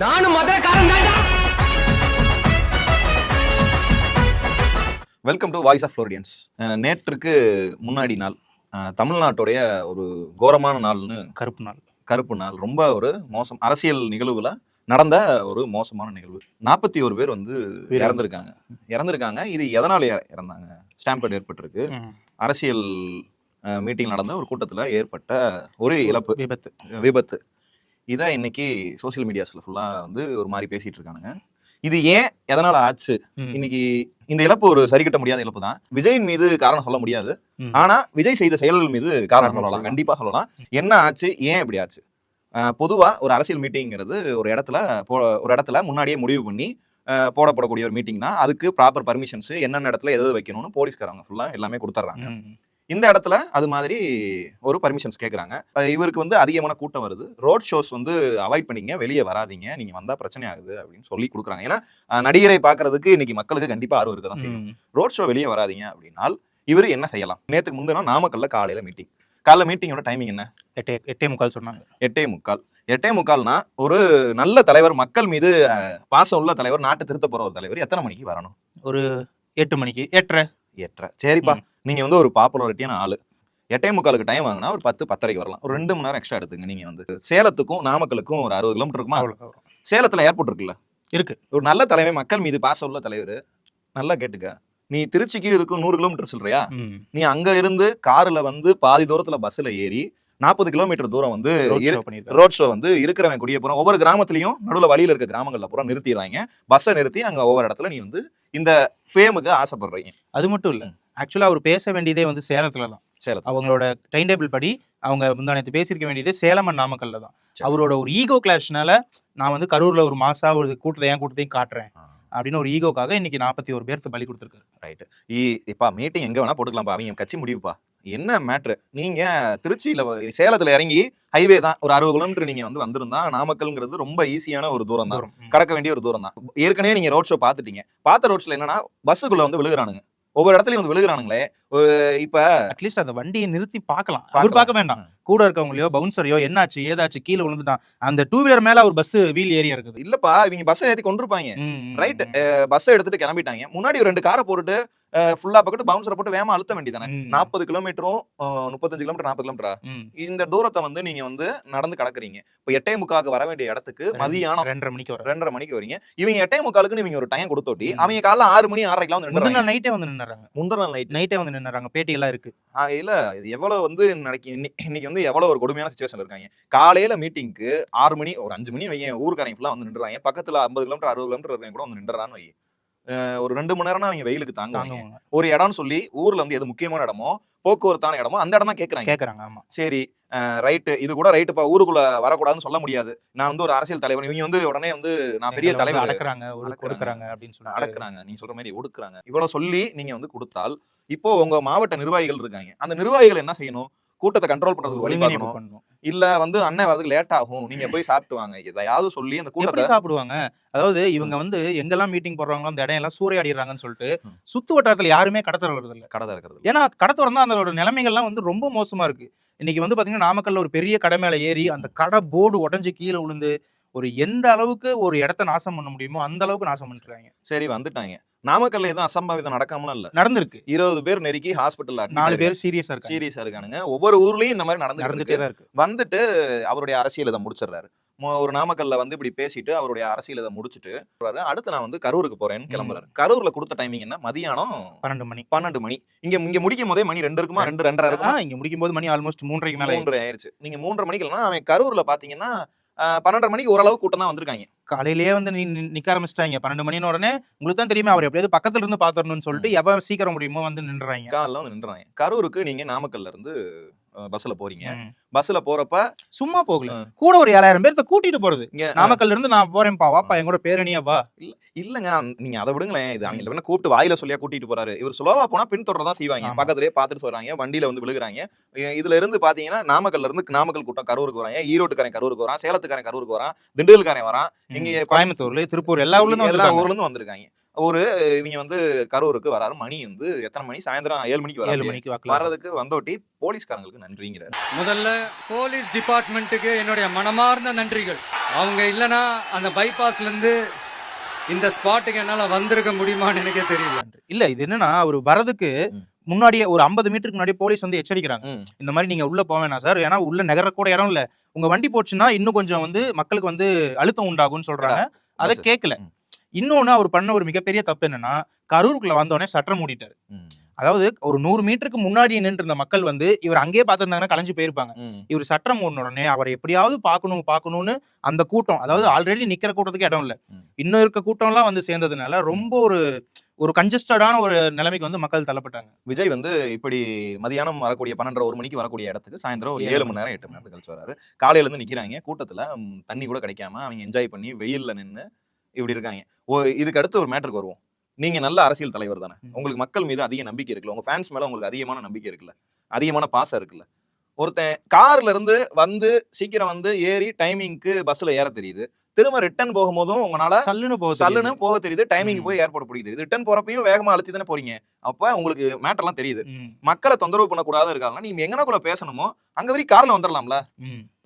நானும் மதுரக்காரன் welcome to voice of Floridians நேற்றுக்கு முன்னாடி நாள். தமிழ்நாட்டுடைய ஒரு கோரமான நாள்னு கருப்பு நாள். கருப்பு நாள். ரொம்ப ஒரு மோசம் அரசியல் நிகழ்வுல நடந்த ஒரு மோசமான நிகழ்வு. நாற்பத்தி ஒரு பேர் வந்து. இறந்திருக்காங்க. இறந்திருக்காங்க. இது எதனால இற- இறந்தாங்க? ஸ்டாம்பேட் ஏற்பட்டிருக்கு. அரசியல் மீட்டிங் நடந்த ஒரு கூட்டத்துல ஏற்பட்ட ஒரு இழப்பு. விபத்து. விபத்து. இதை இன்னைக்கு சோஷியல் மீடியாஸ்ல ஃபுல்லா வந்து ஒரு மாதிரி பேசிட்டு இருக்கானுங்க. இது ஏன்? எதனால ஆச்சு. இன்னைக்கு இந்த இழப்பு ஒரு சரி கட்ட முடியாத இழப்பு தான். விஜயின் மீது காரணம் சொல்ல முடியாது. ஆனா விஜய் செய்த செயல்கள் மீது காரணம் சொல்லலாம். கண்டிப்பா சொல்லலாம். என்ன ஆச்சு? ஏன் இப்படி ஆச்சு? பொதுவா ஒரு அரசியல் மீட்டிங்கிறது ஒரு இடத்துல ஒரு இடத்துல முன்னாடியே முடிவு பண்ணி போடப்படக்கூடிய ஒரு மீட்டிங் தான். அதுக்கு ப்ராப்பர் பர்மிஷன்ஸ் என்னென்ன இடத்துல எது வைக்கணும்னு போலீஸ்காரங்க ஃபுல்லா எல்லாமே கொடுத்துட்றாங்க. இந்த இடத்துல அது மாதிரி ஒரு பர்மிஷன்ஸ் கேட்குறாங்க இவருக்கு வந்து அதிகமான கூட்டம் வருது. ரோட் ஷோஸ் வந்து அவாய்ட் பண்ணிங்க. வெளியே வராதீங்க. நீங்க வந்தா பிரச்சனை ஆகுது அப்படின்னு சொல்லி கொடுக்குறாங்க. ஏன்னா நடிகரை பார்க்கறதுக்கு இன்னைக்கு மக்களுக்கு கண்டிப்பா ஆர்வம் இருக்க தான். ரோட் ஷோ வெளியே வராதீங்க அப்படின்னால் இவர் என்ன செய்யலாம்? நேத்துக்கு முந்தின நாமக்கல்ல காலையில மீட்டிங் காலைல மீட்டிங்கோட டைமிங் என்ன? எட்டே எட்டே முக்கால் சொன்னாங்க. எட்டே முக்கால். எட்டே முக்கால்னா ஒரு நல்ல தலைவர் மக்கள் மீது பாசம் உள்ள தலைவர் நாட்டை திருத்த போற ஒரு தலைவர் எத்தனை மணிக்கு வரணும்? ஒரு எட்டு மணிக்கு. எட்டரை. எட்டரை. சரிப்பா. நீங்க வந்து ஒரு பாப்புலாரிட்டியான ஆளு. எட்டே முக்காலுக்கு டைம் வாங்கினா ஒரு பத்து பத்தரைக்கு வரலாம். ஒரு ரெண்டு மணி நேரம் எக்ஸ்ட்ரா எடுத்துங்க நீங்க வந்து. சேலத்துக்கும் நாமக்கலுக்கும் ஒரு அறுபது கிலோமீட்டர் இருக்குமா? சேலத்துல ஏர்போர்ட் இருக்குல்ல? இருக்கு. ஒரு நல்ல தலைவர் மக்கள் மீது பாசம் உள்ள தலைவர். நல்லா கேட்டுக்க. நீ திருச்சிக்கு இதுக்கும் நூறு கிலோமீட்டர் சொல்றியா. நீ அங்க இருந்து கார்ல வந்து பாதி தூரத்துல பஸ்ல ஏறி நாற்பது கிலோமீட்டர் தூரம் வந்து. ரோட் ஷோ வந்து இருக்கிறவன் குடிய போறோம் ஒவ்வொரு கிராமத்துலயும் நடுவுல வழியில இருக்க கிராமங்கள்ல பூரா நிறுத்திடுறாங்க பஸ்ஸை நிறுத்தி அங்க ஒவ்வொரு இடத்துல நீ வந்து இந்த ஃபேமுக்கு ஆசைப்படுறீங்க. அது மட்டும் இல்ல. ஆக்சுவலா அவர் பேச வேண்டியதே வந்து சேலத்துல தான். சேலத்துல. அவங்களோட டைம் டேபிள் படி அவங்க முந்தானத்து பேசியிருக்க வேண்டியது சேலம் and நாமக்கல்ல தான். அவரோட ஒரு ஈகோ கிளாஷ்னால நான் வந்து கரூர்ல ஒரு மாசா ஒரு கூட்டத்தை ஏன் கூட்டத்தையும் காட்டுறேன் அப்படின்னு ஒரு ஈகோக்காக இன்னைக்கு நாற்பத்தி ஒரு பேருக்கு பலி கொடுத்துருக்காரு. ரைட் இப்பா மீட்டிங் எங்க வேணா போட்டுக்கலாம்ப்பா. அவங்க கட்சி முடிவுப்பா. என்ன மேட்ரு நீங்க திருச்சியில சேலத்துல இறங்கி ஹைவே தான் ஒரு அறுபது கிலோமீட்டர் நீங்க வந்து வந்திருந்தா நாமக்கல்ங்கிறது ரொம்ப ஈஸியான ஒரு தூரம். தான். கடக்க வேண்டிய ஒரு தூரம் தான் ஏற்கனவே நீங்க ரோட் ஷோ பார்த்துட்டீங்க. பார்த்த ரோட் ஷோல என்னன்னா பஸ்ஸுக்குள்ள வந்து விழுகுறானுங்க. ஒவ்வொரு இடத்துலயும் வந்து விழுகுறானுங்களே. ஒரு இப்ப அட்லீஸ்ட் அந்த வண்டியை நிறுத்தி பார்க்கலாம். அவர் பார்க்கலாம். பார்க்க வேண்டாம். கூட இருக்கவங்களையோ பவுன்சரையோ என்னாச்சு ஏதாச்சு கீழே விழுந்துட்டான். அந்த டூ வீலர் மேல ஒரு பஸ் வீல் ஏரியா இருக்குது. இல்லப்பா இவங்க பஸ்ஸை ஏத்தி கொண்டிருப்பாங்க ரைட். பஸ்ஸை எடுத்துட்டு கிளம்பிட்டாங்க. முன்னாடி ஒரு ரெண்டு காரை போட்டுட்டு ஃபுல்லா பக்கத்து பவுன்சரை போட்டு வேகமா அழுத்த வேண்டியதானே. நாற்பது கிலோமீட்டரும் முப்பத்தஞ்சு கிலோமீட்டர் நாற்பது கிலோமீட்டரா. இந்த தூரத்தை வந்து நீங்க வந்து நடந்து கடக்குறீங்க. இப்போ எட்டே முக்காக்கு வர வேண்டிய இடத்துக்கு மதியானம் ரெண்டரை மணிக்கு வர. ரெண்டரை மணிக்கு வரீங்க. இவங்க எட்டே முக்காலுக்கு நீங்க ஒரு டைம் கொடுத்தோட்டி. அவங்க காலைல ஆறு மணி ஆறரைக்கெல்லாம் வந்து முந்தின நைட்டே வந்து நின்னுறாங்க. முந்தின நைட் நைட்டே வந்து நின்னுறாங்க. பேட்டி எல்லாம் இருக்கு இல்ல இது எவ்வளவு வந்து நடக்கி இன்னி- இன்னைக்கு வந்து எவ்வளவு ஒரு கொடுமையான சுச்சுவேஷன் இருக்காங்க. காலையில மீட்டிங்க்கு ஆறு மணி ஒரு அஞ்சு மணி வைங்க ஊருக்காரங்க ஃபுல்லா வந்து நின்றுறாங்க. பக்கத்துல ஐம்பது கிலோமீட்டர் அறுபது கிலோமீட்டர் இருக்கவங்க கூட வந்து நின்றுறான்னு வை ஒரு ரெண்டு மணி நேரம்னா அவங்க வெயிலுக்கு தாங்குவாங்க. தாங்குவாங்க. ஒரு இடம்னு சொல்லி ஊர்ல வந்து எது முக்கியமான இடமோ போக்குவரத்தான இடமோ அந்த இடம் தான் கேக்குறாங்க. கேக்குறாங்க ஆமா. சரி ரைட்டு இது கூட ரைட்டுப்பா ஊருக்குள்ள வரக்கூடாதுன்னு சொல்ல முடியாது. நான் வந்து ஒரு அரசியல் தலைவர் இவங்க வந்து உடனே வந்து நான் பெரிய தலைவர். அடக்குறாங்க அப்படின்னு சொல்லி அடக்குறாங்க. நீங்க சொல்ற மாதிரி ஒடுக்குறாங்க. இவ்வளவு சொல்லி நீங்க வந்து கொடுத்தால் இப்போ உங்க மாவட்ட நிர்வாகிகள் இருக்காங்க. அந்த நிர்வாகிகள் என்ன செய்யணும்? கூட்டத்தை கண்ட்ரோல் பண்றதுக்கு வழி பார்க்கணும். இல்ல வந்து அண்ணன் வரதுக்கு லேட் ஆகும். நீங்க போய் சாப்பிட்டு வாங்க எதையாவது சொல்லி அந்த கூட்டத்தை சாப்பிடுவாங்க? அதாவது இவங்க வந்து எங்கெல்லாம் மீட்டிங் போடுறாங்களோ அந்த இடம் எல்லாம் சூறையாடிடுறாங்கன்னு சொல்லிட்டு. சுத்து வட்டாரத்துல யாருமே கடத்தல் வருது இல்ல கடை இருக்கிறது ஏன்னா கடை திறந்தா அதோட நிலைமைகள்லாம் வந்து ரொம்ப மோசமா இருக்கு. இன்னைக்கு வந்து பாத்தீங்கன்னா நாமக்கல்ல ஒரு பெரிய கடை மேல ஏறி அந்த கடை போர்டு உடஞ்சு கீழே விழுந்து ஒரு எந்த அளவுக்கு ஒரு இடத்த நாசம் பண்ண முடியுமோ அந்த அளவுக்கு நாசம் பண்ணிருக்காங்க சரி வந்துட்டாங்க. நாமக்கல்ல எதுவும் அசம்பாவிதம் நடக்காமலாம் இல்ல. நடந்திருக்கு. இருபது பேர் நெருக்கி ஹாஸ்பிட்டல் நாலு பேர் சீரியஸா இருக்காங்க. சீரியஸா இருக்கானுங்க. ஒவ்வொரு ஊர்லயும் இந்த மாதிரி நடந்துட்டு நடந்துட்டே இருக்கு. தான் இருக்கு. வந்துட்டு அவருடைய அரசியல் இதை முடிச்சிடுறாரு. ஒரு நாமக்கல்ல வந்து இப்படி பேசிட்டு அவருடைய அரசியல் இதை முடிச்சுட்டு அடுத்து நான் வந்து கரூருக்கு போறேன்னு கிளம்புறாரு. கரூர்ல கொடுத்த டைமிங் என்ன? மதியானம் பன்னெண்டு மணி. பன்னெண்டு மணி. இங்க இங்க முடிக்கும் போதே மணி ரெண்டு இருக்குமா? ரெண்டு ரெண்டரை இருக்குமா? இங்க முடிக்கும் போது மணி ஆல்மோஸ்ட் மூன்றரைக்கு மேல மூன்றரை ஆயிருச்சு நீங்க மூன்றரை மணிக்கு அவன் கரூர்ல பாத்தீங்கன்னா பன்னெண்டரை மணிக்கு ஓரளவு கூட்டம் தான் வந்திருக்காங்க. காலையிலேயே வந்து நீ நி- நிக்க ஆரம்பிச்சிட்டாங்க. பன்னெண்டு மணின உடனே உங்களுக்கு தான் தெரியுமா அவர் எப்படியாவது பக்கத்துல இருந்து பாத்துறணும்னு சொல்லிட்டு எவன் சீக்கிரம் முடியுமோ வந்து நின்றுறாங்க. காலில் வந்து நின்றுறாங்க. கரூருக்கு நீங்க நாமக்கல்ல இருந்து பஸ்ல போறீங்க. பஸ்ல போறப்ப சும்மா போகல. கூட ஒரு ஏழாயிரம் பேர்த்த கூட்டிட்டு போறது. நாமக்கல்ல இருந்து நான் போறேன்ப்பா வாப்பா என் கூட பேரணியா வா. இல்லங்க நீங்க அதை விடுங்களேன். இது அவங்க வேணா கூப்பிட்டு வாயில சொல்லியா கூட்டிட்டு போறாரு. இவர் ஸ்லோவா போனா பின்தொடர தான் செய்வாங்க. பக்கத்துலயே பாத்துட்டு சொல்றாங்க வண்டியில வந்து விழுகுறாங்க. இதுல இருந்து பாத்தீங்கன்னா நாமக்கல்ல இருந்து நாமக்கல் கூட்டம் கரூருக்கு வராங்க. ஈரோட்டுக்காரன் கரூருக்கு வரான் சேலத்துக்காரன் கரூருக்கு வரான் திண்டுக்கல்காரன் வரான். இங்க கோயம்புத்தூர்ல திருப்பூர் எல்லா ஊர்ல எல்லா ஊர்ல இருந்து வந்திருக்காங்க. ஒரு இவங்க வந்து கரூருக்கு வராரு. மணி வந்து எத்தனை மணி? சாயந்தரம் ஏழு மணிக்கு ஏழு மணிக்கு வாக்குல வர்றதுக்கு வந்தோட்டி போலீஸ்காரங்களுக்கு நன்றிங்கிறாரு. முதல்ல போலீஸ் டிபார்ட்மெண்ட்டுக்கு என்னுடைய மனமார்ந்த நன்றிகள். அவங்க இல்லைன்னா அந்த பைபாஸ்லேருந்து இந்த ஸ்பாட்டுக்கு என்னால் வந்திருக்க முடியுமான்னு எனக்கே தெரியல. இல்ல இது என்னன்னா அவர் வரதுக்கு. முன்னாடியே ஒரு ஐம்பது மீட்டருக்கு முன்னாடி போலீஸ் வந்து எச்சரிக்கிறாங்க. இந்த மாதிரி நீங்க உள்ள போக வேணாம் சார். ஏன்னா உள்ள நகர கூட இடம் இல்ல. உங்க வண்டி போச்சுன்னா இன்னும் கொஞ்சம் வந்து மக்களுக்கு வந்து அழுத்தம் உண்டாகும்னு சொல்றாங்க. அதை. கேட்கல. இன்னொன்னு அவர் பண்ண ஒரு மிகப்பெரிய தப்பு என்னன்னா கரூருக்குள்ள வந்தோடனே சட்டம் மூடிட்டாரு. அதாவது ஒரு நூறு மீட்டருக்கு முன்னாடி நின்று இருந்த மக்கள் வந்து இவர் அங்கேயே பார்த்திருந்தாங்கன்னா கலைஞ்சு போயிருப்பாங்க. இவர் சட்டம் மூடின உடனே அவரை எப்படியாவது பார்க்கணும் பார்க்கணும்னு அந்த கூட்டம் அதாவது ஆல்ரெடி நிக்கிற கூட்டத்துக்கு இடம் இல்ல. இன்னும் இருக்க கூட்டம்லாம் வந்து சேர்ந்ததுனால ரொம்ப ஒரு ஒரு கன்ஜஸ்டடான ஒரு நிலைமைக்கு வந்து மக்கள் தள்ளப்பட்டாங்க. விஜய் வந்து இப்படி மதியானம் வரக்கூடிய பன்னெண்டரை ஒரு மணிக்கு வரக்கூடிய இடத்துக்கு சாயந்தரம் ஒரு ஏழு மணி நேரம் எட்டு மணி நேரம் கழிச்சு வராரு. காலையில இருந்து நிக்கிறாங்க. கூட்டத்துல தண்ணி கூட கிடைக்காம அவங்க என்ஜாய் பண்ணி வெயில்ல நின்னு இப்படி இருக்காங்க. ஓ இதுக்கு அடுத்து ஒரு மேட்டருக்கு வருவோம். நீங்க நல்ல அரசியல் தலைவர் தானே. உங்களுக்கு மக்கள் மீது அதிக நம்பிக்கை இருக்குல்ல. உங்க ஃபேன்ஸ் மேல உங்களுக்கு அதிகமான நம்பிக்கை இருக்குல்ல. அதிகமான பாசம் இருக்குல்ல. ஒருத்தன் கார்ல இருந்து வந்து சீக்கிரம் வந்து ஏறி டைமிங்க்கு பஸ்ல ஏற தெரியுது. திரும்ப ரிட்டர்ன் போகும்போதும் உங்களால சல்லுன்னு போக சல்லுன்னு போக தெரியுது. டைமிங். போய் ஏர்போர்ட் பிடிக்க தெரியுது ரிட்டர்ன் போறப்பையும் வேகமா அழுத்தி தானே போறீங்க. அப்ப உங்களுக்கு மேட்டர்லாம் தெரியுது. மக்களை தொந்தரவு பண்ணக்கூடாது இருக்காங்க நீங்க எங்கனக்குள்ள பேசணுமோ அங்க வரைக்கும் கார்ல வந்துடலாம்ல.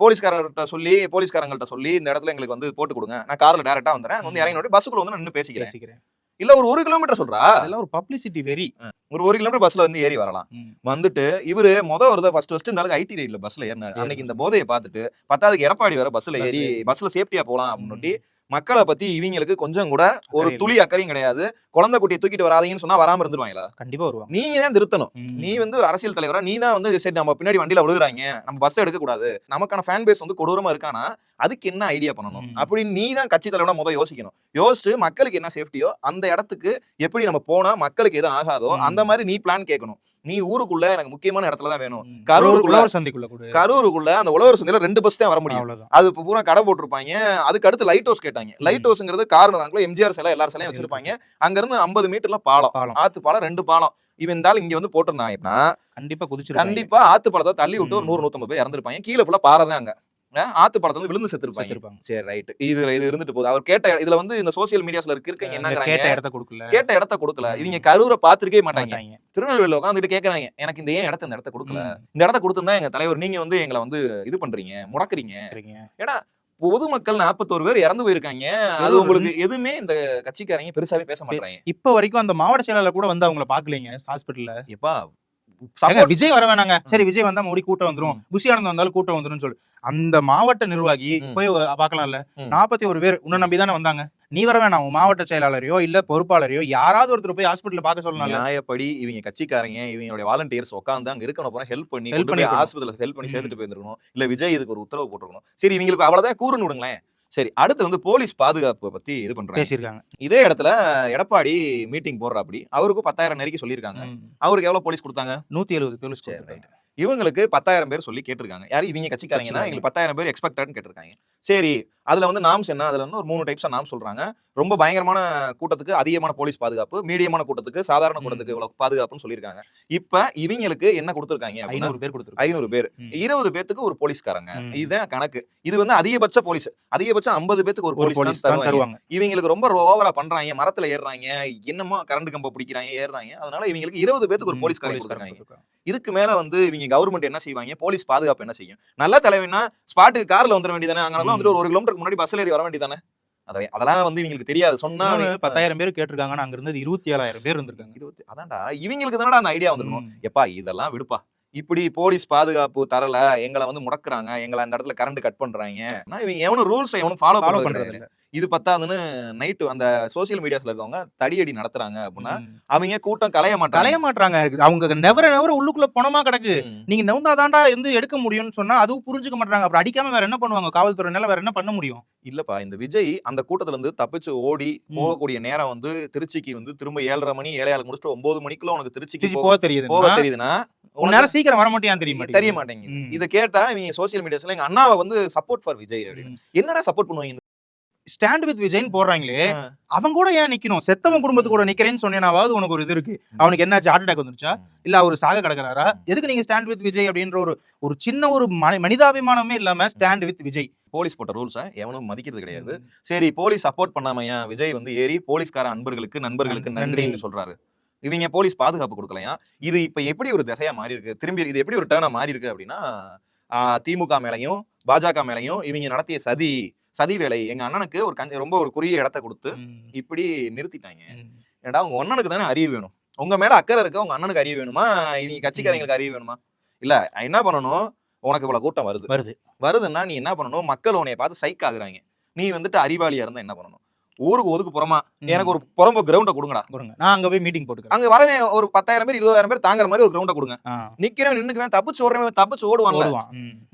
போலீஸ்காரர்கிட்ட சொல்லி போலீஸ்காரங்கள்ட்ட சொல்லி இந்த இடத்துல எங்களுக்கு வந்து போட்டு கொடுங்க. நான் கார்ல டேரக்டா வந்துறேன். வந்து இறங்கி பஸ்ஸுக்குள்ள வந்து நின்று பேசிக்கிறேன். பேசிக்கிறேன். இல்ல ஒரு ஒரு கிலோமீட்டர் சொல்றா? அதெல்லாம் ஒரு பப்ளிசிட்டி வெரி ஒரு ஒரு கிலோமீட்டர் பஸ்ல வந்து ஏறி வரலாம். வந்துட்டு இவரு முத ஒரு ஃபர்ஸ்ட் ஃபர்ஸ்ட் இந்த ஐடி ரைட்ல பஸ்ல ஏறினாரு. அன்னைக்கு இந்த போதையை பார்த்துட்டு பத்தாவதுக்கு எடப்பாடி வேற பஸ்ல ஏறி. பஸ்ல சேஃப்டியா போலாம் அப்படின்னு மக்களை பத்தி இவங்களுக்கு கொஞ்சம் கூட ஒரு துளி அக்கறையும் கிடையாது. குழந்தை குட்டியை தூக்கிட்டு வராதீங்கன்னு சொன்னா வராம இருந்துருவாங்களா? கண்டிப்பா வருவாங்க. நீங்க தான் திருத்தணும். நீ வந்து ஒரு அரசியல் தலைவரா நீ தான் வந்து சரி நம்ம பின்னாடி வண்டியில விழுகுறாங்க. நம்ம பஸ் எடுக்க கூடாது. நமக்கான ஃபேன் பேஸ் வந்து கொடூரமா இருக்கானா? அதுக்கு என்ன ஐடியா பண்ணணும். அப்படின்னு நீ தான் கட்சி தலைவனா முதல் யோசிக்கணும். யோசிச்சு மக்களுக்கு என்ன சேஃப்டியோ அந்த இடத்துக்கு எப்படி நம்ம போனா மக்களுக்கு எதுவும் ஆகாதோ. அந்த மாதிரி நீ பிளான் கேட்கணும். நீ ஊருக்குள்ள எனக்கு முக்கியமான இடத்துல தான் வேணும். கரூருக்குள்ள- சந்தைக்குள்ள கரூருக்குள்ள அந்த உழவர் சந்தையில ரெண்டு பஸ் தான் வர முடியும். அது இப்ப பூரா கடை போட்டிருப்பாங்க. அதுக்கு அடுத்து லைட் ஹவுஸ் கேட்டாங்க. லைட் ஹவுஸ்ங்கிறது காரணம் எம்ஜிஆர் சிலை எல்லார் சிலையும் வச்சிருப்பாங்க. அங்க இருந்து ஐம்பது மீட்டர்ல பாலம். ஆத்து பாலம் ரெண்டு பாலம். இவன் இருந்தாலும் இங்க வந்து போட்டிருந்தாங்கன்னா கண்டிப்பா குதிச்சிருக்காங்க கண்டிப்பா ஆத்து படத்தை தள்ளி விட்டு ஒரு. நூறு நூத்தம்பது பேர் இறந்துருப்பாங்க. கீழே ஃபுல்லா பாறை தான் அங்க. ஆத்து படத்துல வந்து விழுந்து செத்துருப்பாங்க. சரி ரைட் இது இது இருந்துட்டு போகுது. அவர் கேட்ட இதுல வந்து இந்த சோசியல் மீடியாஸ்ல இருக்கீங்க என்னங்கிறாங்க? கேட்ட இடத்த கொடுக்கல. கேட்ட இடத்த கொடுக்கல. இவங்க கரூரை பாத்திருக்கவே மாட்டாங்க. திருநெல்வேலியில உட்காந்துட்டு கேக்குறாங்க. எனக்கு இந்த ஏன் இடத்த இந்த இடத்த கொடுக்கல. இந்த இடத்த கொடுத்திருந்தா எங்க தலைவர் நீங்க வந்து எங்களை வந்து இது பண்றீங்க முடக்குறீங்க. சரிங்க. பொதுமக்கள் நாற்பத்தோரு பேர் இறந்து போயிருக்காங்க. அது உங்களுக்கு எதுவுமே இந்த கட்சிக்காரங்க பெருசாவே பேச மாட்டாங்க இப்ப வரைக்கும் அந்த மாவட்ட செயலாளர் கூட வந்து அவங்கள பாக்கலீங்க ஹாஸ்பிட்டல்ல எப்பா விஜய் வர வேணாங்க. சரி விஜய் வந்தா மறுபடியும் கூட்டம் வந்துரும். புஷி ஆனந்த் வந்தாலும் கூட்டம் வந்துரும் சொல்லு. அந்த மாவட்ட நிர்வாகி. போய் பாக்கலாம்ல. நாற்பத்தி ஒரு பேர் உன்னை நம்பி தானே வந்தாங்க. நீ வர வேணாம். மாவட்ட செயலாளரையோ இல்ல பொறுப்பாளரையோ யாராவது ஒருத்தர் போய் ஹாஸ்பிட்டல்ல பாக்க சொல்லலாம்ல நியாயப்படி இவங்க கட்சிக்காரங்க இவங்களுடைய வாலண்டியர்ஸ் உட்காந்து அங்க இருக்கணும். போற ஹெல்ப் பண்ணி போய் பண்ணிருக்கணும். ஹாஸ்பிட்டல் ஹெல்ப் பண்ணி. சேர்த்துட்டு போயிருக்கணும் இல்ல விஜய் இதுக்கு ஒரு உத்தரவு போட்டுருக்கணும். சரி இவங்களுக்கு அவ்வளவுதான் கூறுன்னு விடுங்களேன். சரி அடுத்து வந்து போலீஸ் பாதுகாப்பு பத்தி இது பண்றாங்க. பேசியிருக்காங்க. இதே இடத்துல எடப்பாடி மீட்டிங் போடுறாப்படி. அவருக்கு பத்தாயிரம் நெருக்கி சொல்லியிருக்காங்க. அவருக்கு எவ்வளவு போலீஸ் கொடுத்தாங்க? நூத்தி எழுபது போலீஸ் கொடுத்திருக்காங்க. இவங்களுக்கு பத்தாயிரம் பேர் சொல்லி கேட்டிருக்காங்க. யாரு? இவங்க கட்சிக்காரங்க தான். எங்களுக்கு பத்தாயிரம் பேர் எக்ஸ்பெக்டட்னு கேட்டிருக்காங்க. சரி அதுல வந்து நாம்ஸ் என்ன அதுல வந்து ஒரு மூணு டைப்ஸா நாம் சொல்றாங்க. ரொம்ப பயங்கரமான கூட்டத்துக்கு அதிகமான போலீஸ் பாதுகாப்பு மீடியமான கூட்டத்துக்கு சாதாரண. கூட்டத்துக்கு இவ்வளவு பாதுகாப்புன்னு சொல்லியிருக்காங்க. இப்ப இவங்களுக்கு என்ன கொடுத்திருக்காங்க ஐநூறு பேர் கொடுத்திருக்காங்க. ஐநூறு பேர். இருபது பேத்துக்கு ஒரு போலீஸ்காரங்க. இதுதான் கணக்கு. இது வந்து அதிகபட்ச போலீஸ் அதிகபட்சம் ஐம்பது பேத்துக்கு ஒரு போலீஸ் தருவாங்க. இவங்களுக்கு ரொம்ப ஓவரா பண்றாங்க. மரத்துல ஏறுறாங்க. என்னமோ கரண்ட் கம்ப பிடிக்கிறாங்க ஏறுறாங்க. அதனால இவங்களுக்கு இருபது பேத்துக்கு ஒரு போலீஸ்காரங்க கொடுத்திருக்காங்க. இதுக்கு மேல வந்து இவங்க கவர்மெண்ட் என்ன செய்வாங்க? போலீஸ் பாதுகாப்பு என்ன செய்யும்? நல்ல தலைவனா ஸ்பாட்டுக்கு கார்ல வந்துட வேண்டியதானே அங்கெல்லாம் வந்துட்டு ஒரு கிலோமீட்டருக்கு முன்னாடி பஸ்ல ஏறி வர வேண்டியதானே அதை அதெல்லாம் வந்து இவங்களுக்கு தெரியாது. சொன்னா பத்தாயிரம் பேர் கேட்டிருக்காங்க அங்க இருந்தது இருபத்தி ஏழாயிரம் பேர் இருந்திருக்காங்க. இருபத்தி அதான்டா. இவங்களுக்கு தானடா அந்த ஐடியா வந்துடணும். எப்பா இதெல்லாம் விடுப்பா. இப்படி போலீஸ் பாதுகாப்பு தரல எங்களை வந்து முடக்குறாங்க எங்களை அந்த இடத்துல கரண்ட் கட் பண்றாங்க. ஆனா இவங்க எவனும் ரூல்ஸ் எவனும் ஃபாலோ ஃபாலோ பண்றது இது பத்தாதுன்னு நைட்டு அந்த சோசியல் மீடியாஸ்ல இருக்கவங்க தடியடி நடத்துறாங்க அப்படின்னா. அவங்க கூட்டம் கலைய மாட்டாங்க. கலைய மாட்டாங்க அவங்க நெவர நெவர உள்ளுக்குள்ள பணமா கிடக்கு. நீங்க நவுந்தாதாண்டா வந்து எடுக்க முடியும்னு சொன்னா அதுவும் புரிஞ்சுக்க மாட்டாங்க அப்புறம் அடிக்காம வேற என்ன பண்ணுவாங்க? காவல்துறையினால வேற என்ன பண்ண முடியும்? இல்லப்பா இந்த விஜய் அந்த கூட்டத்துல இருந்து தப்பிச்சு ஓடி. போகக்கூடிய நேரம் வந்து திருச்சிக்கு வந்து திரும்ப ஏழரை மணி ஏழையாளுக்கு முடிச்சுட்டு ஒன்பது மணிக்குள்ள உனக்கு திருச்சிக்கு திருச்சி போக தெரியுது போக தெரியுதுன்னா உன்னால சீக்கிரம் வர மாட்டேன் தெரிய தெரிய மாட்டேங்குது. இத கேட்டா இவங்க சோசியல் மீடியாஸ்ல எங்க அண்ணாவை வந்து சப்போர்ட் ஃபார் விஜய் அப்படின்னு. என்னடா சப்போர்ட் பண்ணுவாங்க ஸ்டாண்ட் வித் விஜய்னு போடுறாங்களே. அவன் கூட ஏன் நிக்கணும்? செத்தவன் குடும்பத்து கூட நிக்கிறேன்னு சொன்னேனாவது உனக்கு ஒரு இது இருக்கு. அவனுக்கு என்னாச்சு ஹார்ட் அட்டாக் வந்துருச்சா? இல்ல அவர் சாக கிடக்குறாரா? எதுக்கு நீங்க ஸ்டாண்ட் வித் விஜய் அப்படின்ற ஒரு ஒரு சின்ன ஒரு மனி- மனிதாபிமானமே இல்லாம ஸ்டாண்ட் வித் விஜய். போலீஸ் போட்ட ரூல்ஸை எவனும் மதிக்கிறது கிடையாது. சரி போலீஸ் சப்போர்ட் பண்ணாமையா விஜய் வந்து ஏறி போலீஸ்கார அன்பர்களுக்கு நண்பர்களுக்கு நன்றி. நன்றின்னு சொல்றாரு. இவங்க போலீஸ் பாதுகாப்பு கொடுக்கலையா? இது இப்ப எப்படி ஒரு திசையா மாறி இருக்கு திரும்பி இது எப்படி ஒரு டேர்னா மாறி இருக்கு அப்படின்னா திமுக மேலையும் பாஜக மேலையும் இவங்க நடத்திய சதி சதி வேலை எங்க அண்ணனுக்கு ஒரு கஞ்ச ரொம்ப ஒரு குறுகிய இடத்த கொடுத்து இப்படி நிறுத்திட்டாங்க. ஏடா உங்க அண்ணனுக்கு தானே அறிவு வேணும். உங்க மேல அக்கறை இருக்க உங்க அண்ணனுக்கு அறிவு வேணுமா? நீ கட்சிக்காரங்களுக்கு அறிவு வேணுமா? இல்ல என்ன பண்ணணும்? உனக்கு இவ்வளவு கூட்டம் வருது. வருது. வருதுன்னா நீ என்ன பண்ணணும்? மக்கள் உன்னைய பார்த்து சைக் ஆகுறாங்க. நீ வந்துட்டு அறிவாளியா இருந்தா என்ன பண்ணணும்? ஊருக்கு ஒதுக்கு புறமா. எனக்கு ஒரு புறம்பு கிரவுண்ட கொடுங்கடா. கொடுங்க. நான் அங்க போய் மீட்டிங் போட்டுக்கிறேன். அங்க வரவே ஒரு பத்தாயிரம் பேர் இருபதாயிரம் பேர் தாங்குற மாதிரி ஒரு கிரவுண்ட கொடுங்க. நிக்கிறவன் நின்னுக்குவேன் தப்பிச்சு ஓடுறவன் தப்பிச்சு ஓடுவான்.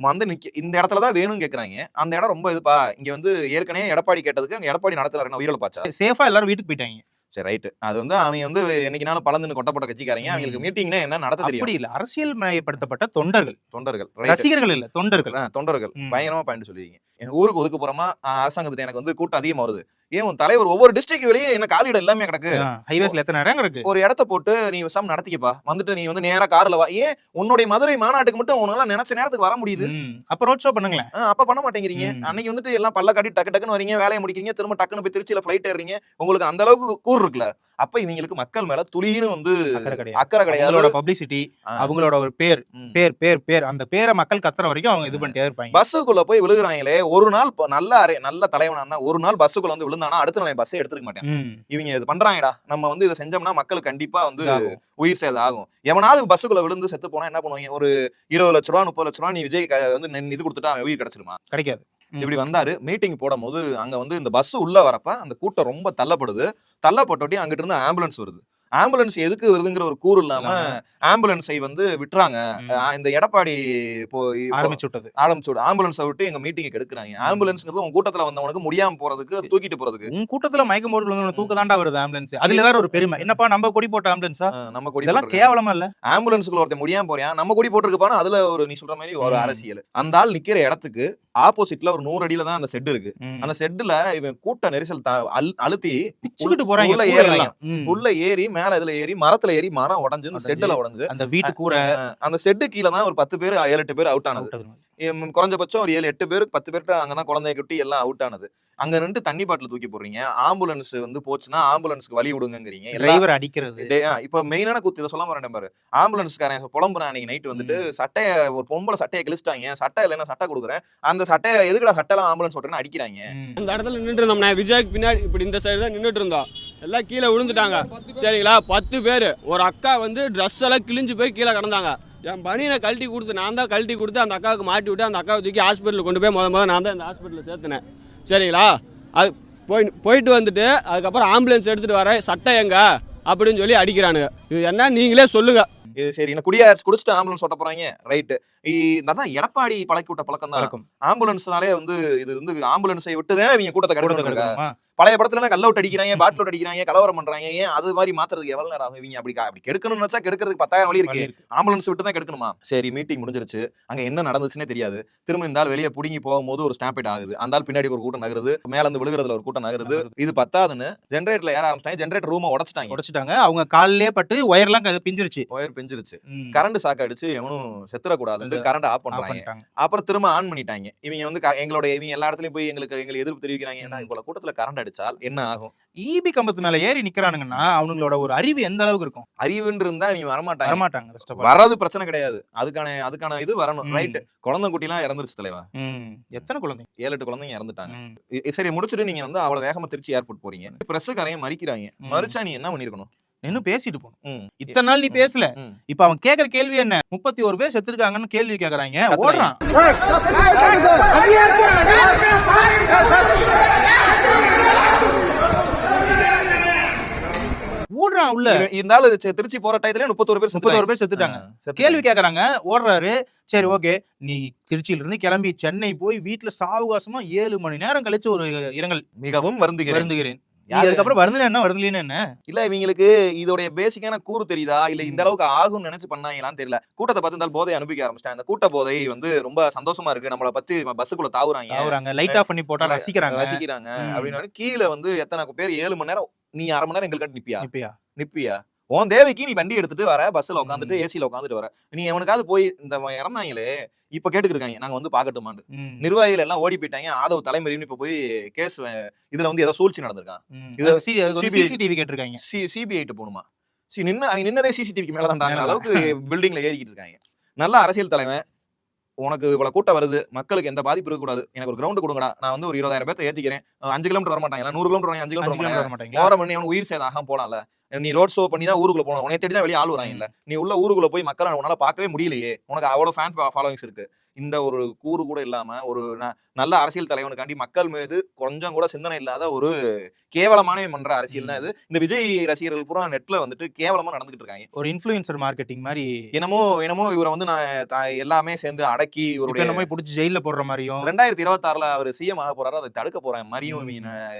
வந்து நிக்க இந்த இடத்துல தான் வேணும்னு கேக்குறாங்க. அந்த இடம் ரொம்ப இதுப்பா. இங்க வந்து ஏற்கனவே எடப்பாடி கேட்டதுக்கு அங்க எடப்பாடி நடத்துறாரு. உயிரிழ பாச்சா. சேஃபா எல்லாரும் வீட்டுக்கு போயிட்டாங்க. சரி ரைட்டு அது வந்து அவங்க வந்து என்னைக்குனாலும் பலந்துன்னு கொட்டப்பட்ட கட்சிக்காரங்க. அவங்களுக்கு மீட்டிங்னா என்ன நடத்த தெரியும்? அப்படி இல்ல. அரசியல் மயப்படுத்தப்பட்ட தொண்டர்கள். தொண்டர்கள். ரசிகர்கள் இல்ல தொண்டர்கள். தொண்டர்கள். பயங்கரமா பாயிண்ட் சொல்லிருக்கீங்க. என் ஊருக்கு ஒதுக்கு போறமா அரசாங்கத்துல எனக்கு வந்து கூட்டம் அதிகமா வருது. ஏன் உன் தலைவர் ஒவ்வொரு டிஸ்ட்ரிக்ட் வெளியே என்ன காலியிடம் எல்லாமே கிடக்கு? ஹைவேஸ்ல எத்தனை இடம் இருக்கு ஒரு இடத்த போட்டு நீ விசாம நடத்திக்கப்பா. வந்துட்டு நீ வந்து நேரா கார்ல வா. ஏன் உன்னுடைய மதுரை மாநாட்டுக்கு மட்டும் உன்னால நினைச்ச நேரத்துக்கு வர முடியுது. அப்ப ரோட் ஷோ பண்ணுங்களேன். அப்ப பண்ண மாட்டேங்கிறீங்க. அன்னைக்கு வந்துட்டு எல்லாம் பல்ல காட்டி டக்கு டக்குன்னு வரீங்க வேலையை முடிக்கிறீங்க திரும்ப டக்குன்னு போய் திருச்சியில ஃபிளைட் ஏறீங்க உங்களுக்கு அந்த அளவுக்கு கூர் இருக்குல்ல? அப்ப இவங்களுக்கு மக்கள் மேல துளின்னு வந்து அக்கறை கிடையாது. அவங்களோட பப்ளிசிட்டி. அவங்களோட ஒரு பேர். பேர் பேர் பேர் அந்த பேரை மக்கள் கத்துற வரைக்கும் அவங்க இது பண்ணிட்டே இருப்பாங்க. பஸ்ஸுக்குள்ள போய் விழுகுறாங்களே ஒரு நாள் நல்ல அரை நல்ல தலைவனா ஒரு நாள் பஸ்ஸுக்குள்ள வந்து விழுந்தானா அடுத்த நாள் பஸ்ஸே எடுத்துக்க மாட்டேன். இவங்க இது பண்றாங்கடா. நம்ம வந்து இதை செஞ்சோம்னா மக்களுக்கு கண்டிப்பா வந்து. உயிர் சேதம் ஆகும் எவனாவது பஸ்ஸுக்குள்ள விழுந்து செத்து போனா என்ன பண்ணுவாங்க? ஒரு இருபது லட்ச ரூபா முப்பது லட்ச ரூபா நீ விஜய் வந்து இது கொடுத்துட்டா அவன் உயிர் கிடைச்சிருமா? கிடைக்காது. இப்படி வந்தாரு. மீட்டிங் போடும் போது அங்க வந்து இந்த பஸ் உள்ள வரப்ப அந்த கூட்டம் ரொம்ப தள்ளப்படுது. தள்ளப்பட்டோட்டி அங்கிட்டு இருந்து ஆம்புலன்ஸ் வருது. ஆம்புலன்ஸ் எதுக்கு வருதுங்கிற ஒரு கூறு இல்லாம ஆம்புலன்ஸை வந்து விட்டுறாங்க. இந்த எடப்பாடி இப்போ ஆரம்பிச்சு விட்டது. ஆரம்பிச்சு விடு. ஆம்புலன்ஸை விட்டு எங்க மீட்டிங் எடுக்கிறாங்க. ஆம்புலன்ஸ்ங்கிறது உங்க கூட்டத்துல வந்தவனுக்கு முடியாம போறதுக்கு தூக்கிட்டு போறதுக்கு. உன் கூட்டத்துல மயக்கம் போட்டு விழுந்தவன தூக்க தாண்டா வருது ஆம்புலன்ஸ். அதுல வேற ஒரு பெருமை. என்னப்பா நம்ம கொடி போட்ட ஆம்புலன்ஸா? நம்ம கொடி போட்டிருக்காங்க. கேவலமா இல்ல? ஆம்புலன்ஸ்குள்ள ஒருத்தன் முடியாம போறியா நம்ம கொடி போட்டிருக்கப்பானா அதுல ஒரு நீ சொல்ற மாதிரி ஒரு. அரசியல். அந்த ஆள் நிக்கிற இடத்துக்கு ஆப்போசிட்ல ஒரு நூறு அடியில தான் அந்த செட் இருக்கு. அந்த செட்டுல இவன் கூட்ட நெரிசல் அழுத்தி பிச்சுக்கிட்டு போறாங்க உள்ள கூரை ஏறுறாங்க. எல்லாம். ம். உள்ள ஏறி மேல இதுல ஏறி மரத்துல ஏறி மரம் உடஞ்சு உடைஞ்சு. செட்டுல உடஞ்சு அந்த வீட்டு கூரை அந்த செட்டு கீழே தான் ஒரு பத்து பேர் ஏழு எட்டு பேர் அவுட் ஆனது குறைஞ்சபட்சம் ஒரு ஏழு எட்டு பேர் பத்து பேர்கிட்ட அங்கதான் குழந்தைய குட்டி எல்லாம் அவுட் ஆனது. அங்க நின்று தண்ணி பாட்டில் தூக்கி போடுறீங்க. ஆம்புலன்ஸ் வந்து போச்சுன்னா ஆம்புலன்ஸ்க்கு வழி விடுங்கங்கிறீங்க. எல்லா டிரைவர் அடிக்கிறது. இப்ப மெயினான குத்து இதை சொல்ல மாட்டேன் பாரு. ஆம்புலன்ஸ்காரன் புலம்புறான் அன்னைக்கு நைட் வந்துட்டு சட்டைய ஒரு பொம்பளை சட்டையை கிழிச்சிட்டாங்க. சட்டை இல்லைன்னா சட்டை கொடுக்குறேன். அந்த சட்டையை எதுக்குடா சட்டைலாம் ஆம்புலன்ஸ் ஓட்டுறேன்னு அடிக்கிறாங்க. அந்த இடத்துல நின்றுட்டு இருந்தோம்ண்ணே விஜய்க்கு பின்னாடி இப்படி இந்த சைடு தான் நின்றுட்டு இருந்தோம் எல்லாம் கீழே விழுந்துட்டாங்க. சரிங்களா? பத்து பேர். ஒரு அக்கா வந்து ட்ரெஸ் எல்லாம் கிழிஞ்சு போய் கீழே கிடந்தாங்க. என் பனியனை கழட்டி கொடுத்து நான் தான் கழட்டி கொடுத்து அந்த அக்காவுக்கு மாட்டி விட்டு அந்த அக்காவை தூக்கி ஹாஸ்பிட்டலுக்கு கொண்டு போய் முத முத நான் தான் இந்த ஹாஸ்பிட்டலில் சேர்த்துனேன். சரிங்களா? அது போய் போயிட்டு வந்துட்டு அதுக்கப்புறம் ஆம்புலன்ஸ் எடுத்துட்டு வரேன் சட்டை எங்க? அப்படின்னு சொல்லி அடிக்கிறானுங்க. இது என்ன? நீங்களே சொல்லுங்க. இது சரி என்ன குடியா குடிச்சிட்டு ஆம்புலன்ஸ் ஓட்ட போறாங்க? ரைட்டு அதான் எடப்பாடி பழக்கி விட்ட பழக்கம். தான். ஆம்புலன்ஸ்னாலே வந்து இது வந்து ஆம்புலன்ஸை விட்டுதான் இவங்க கூட்டத்தை கெடுக்கணுமா? பழைய படத்துல கல் அவுட் அடிக்கிறாங்க பாட்டில் அவுட் அடிக்கிறாங்க கலவரம் பண்றாங்க. ஏன் அது மாதிரி மாத்துறதுக்கு எவ்வளவு நேரம் ஆகும் இவங்க அப்படி அப்படி கெடுக்கணும்னு வச்சா கெடுக்கிறதுக்கு பத்தாயிரம் வழி இருக்கு. ஆம்புலன்ஸ் விட்டு தான் கெடுக்கணுமா? சரி மீட்டிங் முடிஞ்சிருச்சு. அங்க என்ன நடந்துச்சுன்னே தெரியாது. திரும்ப இந்த ஆள் வெளியே புடுங்கி போகும்போது ஒரு ஸ்டாம்பேட் ஆகுது. அந்த பின்னாடி ஒரு கூட்டம் நகருது. மேல இருந்து விழுகிறதுல ஒரு கூட்டம் நகருது. இது பத்தாதுன்னு ஜென்ரேட்டர்ல ஏற ஆரம்பிச்சிட்டாங்க? ஜென்ரேட்டர் ரூமை உடச்சிட்டாங்க. உடைச்சிட்டாங்க. அவங்க கால்லயே பட்டு ஒயர்லாம் பிஞ்சிருச்சு. ஒயர் பிஞ்சிருச்சு. கரண்ட் சாக்க அடிச்சு எவனும் செத்துறக்கூடாதுன்னு கரண்ட் ஆஃப் பண்றாங்க. அப்புறம் திரும்ப ஆன் பண்ணிட்டாங்க. இவங்க வந்து எங்களுடைய இவங்க எல்லா இடத்துலயும் போய் எங்களுக்கு எங்களுக்கு எதிர்ப்பு தெரிவிக்கிறாங்க. ஏன்னா. இவ்வளவு கூட்டத்துல கரண்ட் அடிச்சால் என்ன ஆகும் ஈபி கம்பத்து மேல ஏறி நிக்கிறானுங்கன்னா அவங்களோட ஒரு அறிவு எந்த அளவுக்கு இருக்கும் அறிவுன்னு இருந்தா இவங்க வரமாட்டாங்க வரமாட்டாங்க வர்றது பிரச்சனை கிடையாது அதுக்கான அதுக்கான இது வரணும். ரைட் குழந்தை குட்டிலாம் இறந்துருச்சு தலைவா ம். எத்தனை குழந்தைங்க ஏழு எட்டு குழந்தைங்க இறந்துட்டாங்க சரி முடிச்சுட்டு நீங்க வந்து அவ்வளவு வேகமா திருச்சி ஏர்போர்ட் போறீங்க பிரஸ்ஸுக்காரையும் மறிக்கிறாங்க ம். மறிச்சா நீ என்ன பண்ணிருக்கணும் நின்னு பேசிட்டு போகணும். இத்தனை நாள் நீ பேசல. இப்ப அவன் கேக்குற கேள்வி என்ன முப்பத்தி ஒரு பேர் செத்துருக்காங்கன்னு கேள்வி கேக்குறாங்க. ஓடுறான் சி- திருச்சி போற டயத்துல முப்பத்தோரு பேர் முப்பத்தோரு. பேர் செத்துட்டாங்க. கேள்வி கேக்குறாங்க. ஓடுறாரு. சரி ஓகே. நீ திருச்சியில இருந்து கிளம்பி சென்னை போய் வீட்டுல சாவகாசமா ஏழு மணி நேரம் கழிச்சு ஒரு இரங்கல் மிகவும் வருந்துகிறேன். வருந்துகிறேன்? அதுக்கப்புறம் வருந்தல என்ன வருந்தலின்னு என்ன? இல்ல இவங்களுக்கு இதோடைய பேசிக்கான கூறு தெரியுதா? இல்ல இந்த. அளவுக்கு ஆகும்னு நினைச்சு பண்ணாங்களான்னு தெரியல. கூட்டத்தை பார்த்து இருந்தாலும் போதை அனுப்பிக்க ஆரம்பிச்சிட்டாங்க. அந்த கூட்ட போதை வந்து ரொம்ப சந்தோஷமா இருக்கு. நம்மள பத்தி பஸ்ஸுக்குள்ள தாவுறாங்க. தாவுறாங்க. லைட் ஆஃப் பண்ணி போட்டா ரசிக்கிறாங்க. ரசிக்கிறாங்க. அப்படின்னு கீழே வந்து எத்தனை பேர் ஏழு மணி நேரம் நீ அரை மணி நேரம் எங்களுக்கு நிப்பியா? இப்பயா நிப்பியா? உன் தேவைக்கு நீ வண்டி எடுத்துட்டு வர பஸ்ல உட்காந்துட்டு ஏசில உட்காந்துட்டு வர. நீ எவனுக்காவது போய் இந்த இறந்தாங்களே இப்ப கேட்டுக்கிருக்காங்க நாங்க வந்து பாக்கட்டுமான்னு ம். நிர்வாகிகள் எல்லாம் ஓடி போயிட்டாங்க ஆதவ் தலைமறைவுன்னு இப்ப போய் கேஸ் இதுல வந்து ஏதோ சூழ்ச்சி நடந்திருக்கான். இது சிசிடிவி கேட்டிருக்காங்க. சி சிபிஐ போகணுமா சி நின்னு அவங்க நின்னதே சிசிடிவிக்கு மேல தான் அளவுக்கு பில்டிங்ல ஏறிக்கிட்டு இருக்காங்க. நல்ல அரசியல் தலைவன். உனக்கு இவ்வளவு கூட்டம் வருது மக்களுக்கு எந்த பாதிப்பு இருக்கக்கூடாது. எனக்கு ஒரு கிரவுண்ட் கொடுங்கடா. நான் வந்து ஒரு இருபதாயிரம் பேர்த்த ஏத்திக்கிறேன். அஹ் அஞ்சு கிலோமீட்டர் வர மாட்டாங்க நூறு கிலோமீட்டர் அஞ்சு அஞ்சு கிலோமீட்டர் வர மாட்டாங்களா ஓரம் பண்ணி அவனுக்கு உயிர் சேதம் ஆகாம போலாம்ல. நீ ரோட் ஷோ பண்ணி தான் ஊருக்குள்ள போகணும். உனக்கு தேடி தான் வெளியே ஆள் வராங்க இல்ல. நீ உள்ள ஊருக்குள்ள போய் மக்களை உன்னால பார்க்கவே முடியலையே. உனக்கு அவ்வளவு ஃபேன் ஃபாலோவிங்ஸ் இருக்கு. இந்த ஒரு கூறு கூட இல்லாம ஒரு நல்ல அரசியல் தலைவனுக்காண்டி மக்கள் மீது கொஞ்சம் கூட சிந்தனை இல்லாத ஒரு கேவலமான பண்ற அரசியல் தான் இது. இந்த விஜய் ரசிகர்கள் பூரா நெட்ல வந்துட்டு கேவலமா நடந்துகிட்டு இருக்காங்க. ஒரு இன்ஃபுளுசர் மார்க்கெட்டிங் மாதிரி என்னமோ என்னமோ இவரை வந்து நான் எல்லாமே சேர்ந்து அடக்கி இப்ப இவருடைய என்ன போய் புடிச்சு ஜெயில போடுற மாதிரியும் ரெண்டாயிரத்தி இருபத்தாறுல அவர் சிஎம் ஆக போறாரு அதை தடுக்க போறேன் மாதிரியும்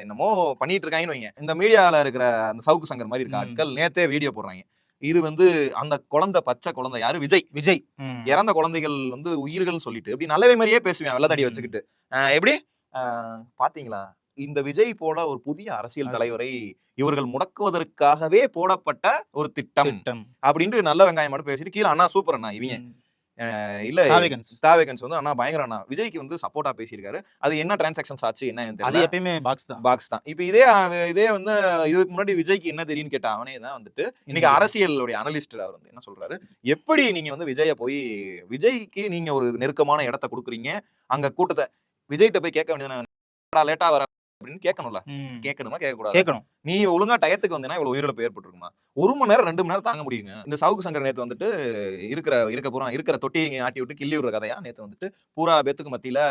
என்னமோ பண்ணிட்டு இருக்காங்கன்னு வைங்க. இந்த மீடியால இருக்கிற அந்த சவுக்கு சங்கர் மாதிரி இருக்க. ஆட்கள் நேத்தே வீடியோ போடுறாங்க. இது வந்து அந்த குழந்தை பச்சை குழந்தை. யாரு? விஜய். விஜய். இறந்த குழந்தைகள் வந்து உயிர்கள்னு சொல்லிட்டு இப்படி நல்லவே மாதிரியே பேசுவேன் வெள்ளத்தடி. வச்சுக்கிட்டு. எப்படி? பாத்தீங்களா? இந்த விஜய் போல ஒரு புதிய அரசியல் தலைவரை இவர்கள் முடக்குவதற்காகவே போடப்பட்ட ஒரு திட்டம். அப்படின்ட்டு நல்ல வெங்காயம் மட்டும் பேசிட்டு கீழே அண்ணா சூப்பர் அண்ணா இவங்க. இல்ல சாவேகன்ஸ். தாவேகன்ஸ் வந்து அண்ணா பயங்கர அண்ணா. விஜய்க்கு வந்து சப்போர்ட்டா பேசியிருக்காரு. அது என்ன டிரான்சாக்ஷன்ஸ் ஆச்சு என்ன அது எப்பயுமே பாக்ஸ் தான். பாக்ஸ் தான். இப்போ இதே இதே வந்து இதுக்கு முன்னாடி விஜய்க்கு என்ன தெரியும்னு கேட்ட அவனே தான் வந்துட்டு இன்னைக்கு அரசியலுடைய அனலிஸ்ட் அவர் வந்து என்ன சொல்றாரு? எப்படி நீங்க வந்து விஜய போய் விஜய்க்கு நீங்க ஒரு நெருக்கமான இடத்த கொடுக்குறீங்க? அங்க கூட்டத்தை விஜய்கிட்ட போய் கேட்க வேண்டியது லேட்டா வர அப்படின்னு கேட்கணும்ல. கேட்கணுமா? கேட்கக்கூடாது? கேட்கணும். நீ ஒழுங்கா டயத்துக்கு வந்தேன்னா இவ்வளவு உயிரிழப்பு ஏற்பட்டிருக்குமா? ஒரு மணி நேரம் ரெண்டு மணி நேரம் தாங்க முடியுங்க. இந்த சவுக்கு சங்கர் நேத்து வந்துட்டு இருக்கிற இருக்க பூரா இருக்கிற தொட்டியை ஆட்டி விட்டு கிள்ளி விடுற கதையா? நேத்து வந்துட்டு பூரா பேத்துக்கு மத்தியில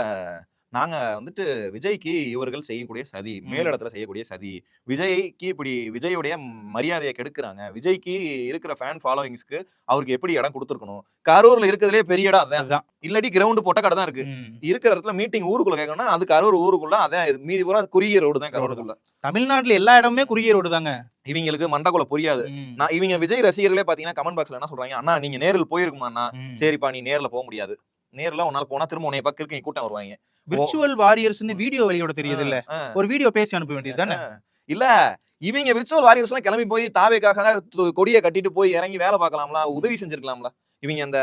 நாங்க வந்துட்டு விஜய்க்கு இவர்கள் செய்யக்கூடிய சதி. மேலிடத்துல செய்யக்கூடிய சதி விஜய்க்கு இப்படி விஜயுடைய மரியாதையை கெடுக்குறாங்க. விஜய்க்கு இருக்கிற ஃபேன் ஃபாலோவிங்ஸ்க்கு அவருக்கு எப்படி இடம் கொடுத்துருக்கணும்? கரூர்ல இருக்கிறதுலே பெரிய இடம் அதான். இல்லாட்டி கிரவுண்ட் பொட்ட கடை தான் இருக்கு. இருக்கிற இடத்துல மீட்டிங் ஊருக்குள்ள கேட்கணும்னா அது கரூர் ஊருக்குள்ள அதான். மீதி பூரா குறுகிய ரோடு தான் கரூருக்குள்ள. தமிழ்நாட்டுல எல்லா இடமுமே குறுகிய ரோடு தாங்க. இவங்களுக்கு மண்டக்குள்ள புரியாது. நான் இவங்க விஜய் ரசிகர்களே பாத்தீங்கன்னா கமெண்ட் பாக்ஸ்ல என்ன சொல்றாங்க? அண்ணா நீங்க நேரில் போயிருக்குமா. சரிப்பா நீ நேர்ல போக முடியாது. நேர்ல உன்னால போனா திரும்ப உன்னை பக்கம் இருக்க கூட்டம் வருவாங்க. விர்ச்சுவல் வாரியர்ஸ்னு வீடியோ வெளியோட தெரியுது இல்ல ஒரு வீடியோ பேசி அனுப்ப வேண்டியது தானே? இல்ல இவங்க விர்ச்சுவல் வாரியர்ஸ் எல்லாம் கிளம்பி போய் தாவேக்காக கொடியை கட்டிட்டு போய் இறங்கி வேலை பார்க்கலாம்ல உதவி செஞ்சிருக்கலாம்ல. இவங்க அந்த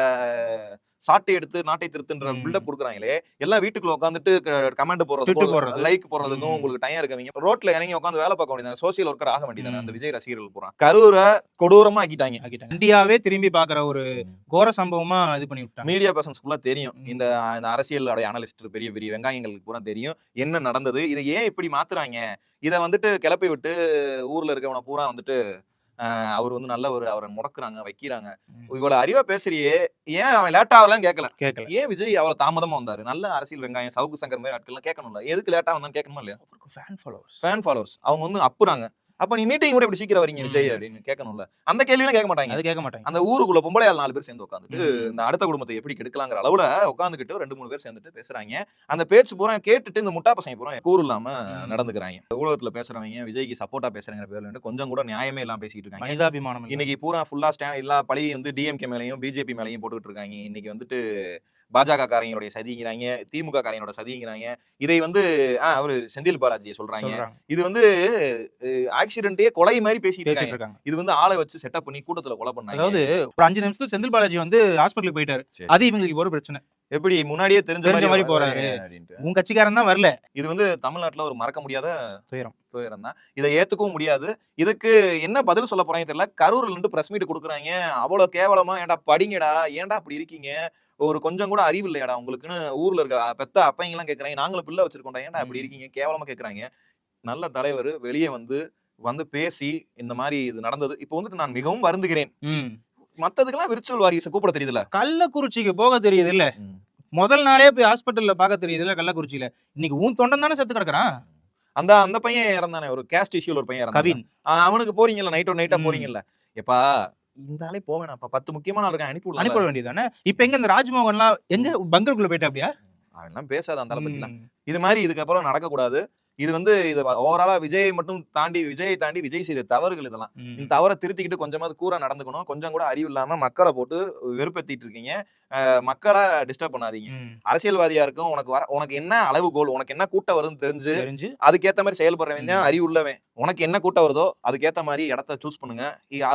சாட்டை எடுத்து நாட்டை திருத்துன்ற. பில்டப் கொடுக்குறாங்களே எல்லாம் வீட்டுக்குள்ள உட்காந்துட்டு கமெண்ட் போடுறது. லைக் போடுறதுக்கும். உங்களுக்கு டைம் இருக்கவங்க ரோட்ல இறங்கி உட்காந்து வேலை பார்க்க வேண்டியது சோசியல் ஒர்க்கர் ஆக வேண்டியது. அந்த விஜய் ரசிகர்கள் போறான் கரூரை கொடூரமா ஆக்கிட்டாங்க. இந்தியாவே திரும்பி பாக்குற ஒரு கோர சம்பவமா இது பண்ணி விட்டாங்க மீடியா பர்சன்ஸ்க்குள்ள தெரியும் ம். இந்த அரசியல் அனலிஸ்ட் பெரிய பெரிய வெங்காயங்களுக்கு பூரா தெரியும் என்ன நடந்தது இதை ஏன் இப்படி மாத்துறாங்க இதை வந்துட்டு கிளப்பி விட்டு ஊர்ல இருக்கவன பூரா வந்துட்டு அவர் வந்து நல்ல ஒரு அவரை முடக்குறாங்க வைக்கிறாங்க. இவ்வளவு அறிவா பேசுறியே ஏன் அவன் லேட்டா ஆகலாம் கேட்கல. கேட்கல. ஏன் விஜய் அவ்வளவு தாமதமா வந்தாரு? நல்ல அரசியல் வெங்காயம் சவுக்கு சங்கர் மாதிரி ஆட்கள்லாம் கேட்கணும்ல. எதுக்கு லேட்டா வந்தான்னு கேட்கணுமா இல்லையா? அவருக்கு ஃபேன் ஃபாலோவர்ஸ் ஃபேன் ஃபாலோவர்ஸ் அவங்க வந்து அப்புறாங்க. அப்ப நீ மீட்டிங் கூட இப்படி சீக்கிரம் வரீங்க விஜய். அப்படின்னு கேட்கணும்ல அந்த கேள்வியெல்லாம் கேட்க மாட்டாங்க அது கேட்க மாட்டாங்க அந்த ஊருக்குள்ள பொம்பளை நாலு பேர் சேர்ந்து உட்காந்துட்டு. இந்த அடுத்த குடும்பத்தை எப்படி கெடுக்கலாங்கிற அளவுல உட்காந்துக்கிட்டு ரெண்டு மூணு பேர் சேர்ந்துட்டு பேசுறாங்க அந்த பேச்சு பூரா கேட்டுட்டு இந்த முட்டா பசங்க பூரா கூறு இல்லாம. நடந்துக்கிறாங்க ஊடகத்துல பேசுறவங்க விஜய்க்கு சப்போர்ட்டா பேசுறங்கிற பேர்ல கொஞ்சம் கூட நியாயமே இல்லாம பேசிட்டு இருக்காங்க மனிதாபிமானம். இன்னைக்கு பூரா ஃபுல்லா ஸ்டாண்ட் எல்லா பழி வந்து டிஎம்கே மேலையும் பிஜேபி மேலையும் போட்டுக்கிட்டு இருக்காங்க இன்னைக்கு வந்துட்டு பாஜக காரங்களுடைய சதிங்கிறாங்க திமுக காரங்களோட சதிங்கிறாங்க. இதை வந்து ஆ, அவரு செந்தில் பாலாஜியை சொல்றாங்க. இது வந்து ஆக்சிடென்ட்டே கொலை மாதிரி பேசிட்டு இருக்காங்க. இது வந்து ஆளை வச்சு செட்டப் பண்ணி கூட்டத்துல கொலை பண்ணாங்க. அதாவது ஒரு அஞ்சு நிமிஷம் செந்தில் பாலாஜி வந்து ஹாஸ்பிட்டலுக்கு போயிட்டாரு. அது இவங்களுக்கு ஒரு பிரச்சனை. எப்படி முன்னாடியே தெரிஞ்ச மாதிரி போறாரு. உன் கட்சிக்காரன் தான் வரல. இது வந்து தமிழ்நாட்டுல ஒரு மறக்க முடியாத துயரம். துயரம் தான். இதை ஏத்துக்கவும் முடியாது. இதுக்கு என்ன பதில் சொல்ல போறாங்க தெரியல. கரூர்ல இருந்து பிரஸ் மீட் கொடுக்குறாங்க. அவ்வளவு கேவலமா ஏன்டா படிங்கடா ஏன்டா அப்படி இருக்கீங்க? ஒரு கொஞ்சம் கூட அறிவு இல்லையாடா உங்களுக்குன்னு ஊர்ல இருக்க பெத்த அப்பைங்க எல்லாம் கேக்குறாங்க. நாங்களும் பிள்ளை வச்சிருக்கோம்டா. ஏன்டா அப்படி. இருக்கீங்க? கேவலமா கேக்குறாங்க. நல்ல தலைவர் வெளியே வந்து வந்து பேசி இந்த மாதிரி இது நடந்தது. இப்போ வந்துட்டு நான் மிகவும் வருந்துகிறேன். மத்ததுக்கெல்லாம் விர்ச்சுவல் வாரியஸை கூப்பிட தெரியுதுல கள்ளக்குறிச்சிக்கு போக தெரியுது இல்ல முதல் நாளே போய் ஹாஸ்பிட்டல்ல பார்க்க தெரியுது இல்ல கள்ளக்குறிச்சியில. இன்னைக்கு உன் தொண்டன் தானே செத்து கிடக்குறான்? அந்த அந்த பையன் இறந்தானே ஒரு கேஸ்ட் இஷ்யூல ஒரு பையன் கவின். அவனுக்கு போறீங்கல்ல நைட்டோ நைட்டா. போறீங்கல்ல. எப்பா இந்த ஆளே போவேனாப்பா பத்து முக்கியமான ஆள் இருக்கான் அனுப்பி அனுப்ப வேண்டியதானே இப்ப எங்க இந்த ராஜ்மோகன்லாம் எங்க பங்கருக்குள்ள போயிட்டா அப்படியா? அவன்லாம் பேசாத அந்த பத்திலாம். இது மாதிரி இதுக்கப்புறம் நடக்கக்கூடாது. இது வந்து இது ஓவராலா விஜய் மட்டும் தாண்டி விஜயை தாண்டி விஜய் செய்த தவறுகள் இதெல்லாம். இந்த தவறை திருத்திக்கிட்டு கொஞ்சமாவது கூரா நடந்துக்கணும். கொஞ்சம் கூட அறிவு இல்லாம மக்களை போட்டு வெறுப்பேத்திட்டு இருக்கீங்க. மக்களை டிஸ்டர்ப் பண்ணாதீங்க. அரசியல்வாதியா இருக்கும் உனக்கு வர உனக்கு என்ன அளவுகோல் உனக்கு என்ன கூட்டம் வருதுன்னு தெரிஞ்சு தெரிஞ்சு. அதுக்கேத்த மாதிரி செயல்படுறவன் தான் அறிவு உள்ளவன். உனக்கு என்ன கூட்டம் வருதோ அதுக்கேத்த மாதிரி இடத்த சூஸ் பண்ணுங்க.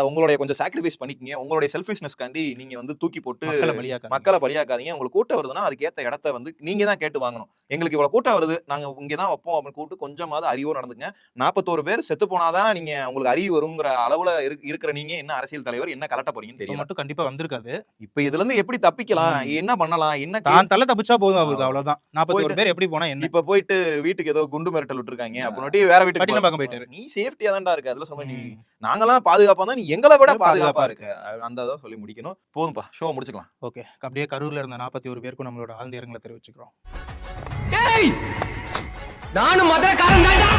உங்களுடைய கொஞ்சம் சாக்ரிஃபைஸ் பண்ணிக்கங்க. உங்களுடைய செல்ஃபிஷ்னஸ்காண்டி நீங்க வந்து தூக்கி போட்டு மக்களை பலியாக்க மக்களை பலியாக்காதீங்க. உங்களுக்கு கூட்டம் வருதுன்னா அதுக்கேத்த இடத்த வந்து நீங்க தான் கேட்டு வாங்கணும். எங்களுக்கு இவ்வளவு கூட்டம் வருது. நாங்க இங்க தான் வைப்போம் அப்படின்னு மட்டும் கொஞ்சமாவது அறிவோடு நடந்துங்க நாற்பத்தோரு பேர் செத்து போனாதான் நீங்க உங்களுக்கு அறிவு வருங்கிற அளவுல இருக்கு- இருக்கிற நீங்க என்ன அரசியல் தலைவர் என்ன கலட்ட போறீங்கன்னு தெரியல. மட்டும் கண்டிப்பா வந்திருக்காது. இப்ப இதுல இருந்து எப்படி தப்பிக்கலாம். என்ன பண்ணலாம்? என்ன தான் தலை தப்பிச்சா போதும் அவருக்கு அவ்வளவுதான். நாற்பத்தி ஒரு போயிட்டு- பேர் எப்படி போனா என்ன? இப்ப போயிட்டு வீட்டுக்கு ஏதோ குண்டு மிரட்டல் விட்டுருக்காங்க. அப்படின்னுட்டு வேற வீட்டுக்கு பட்டினப்பாக்கம் போ- போயிட்டாரு. நீ சேஃப்டியா தான்டா இருக்கு. அதுல சொல்ல நீ ம். நாங்கெல்லாம் பாதுகாப்பா தான் நீ எங்களை விட பாதுகாப்பா இருக்க. அந்த தான் சொல்லி முடிக்கணும். போதும்பா ஷோ முடிச்சுக்கலாம். ஓகே. அப்படியே கரூர்ல இருந்த நாற்பத்தி ஒரு பேருக்கும் நம்மளோட ஆழ்ந்த இரங்கலை தெரிவிச்சுக்கிறோம். நானும் மதுரைக்காரன் தான்டா.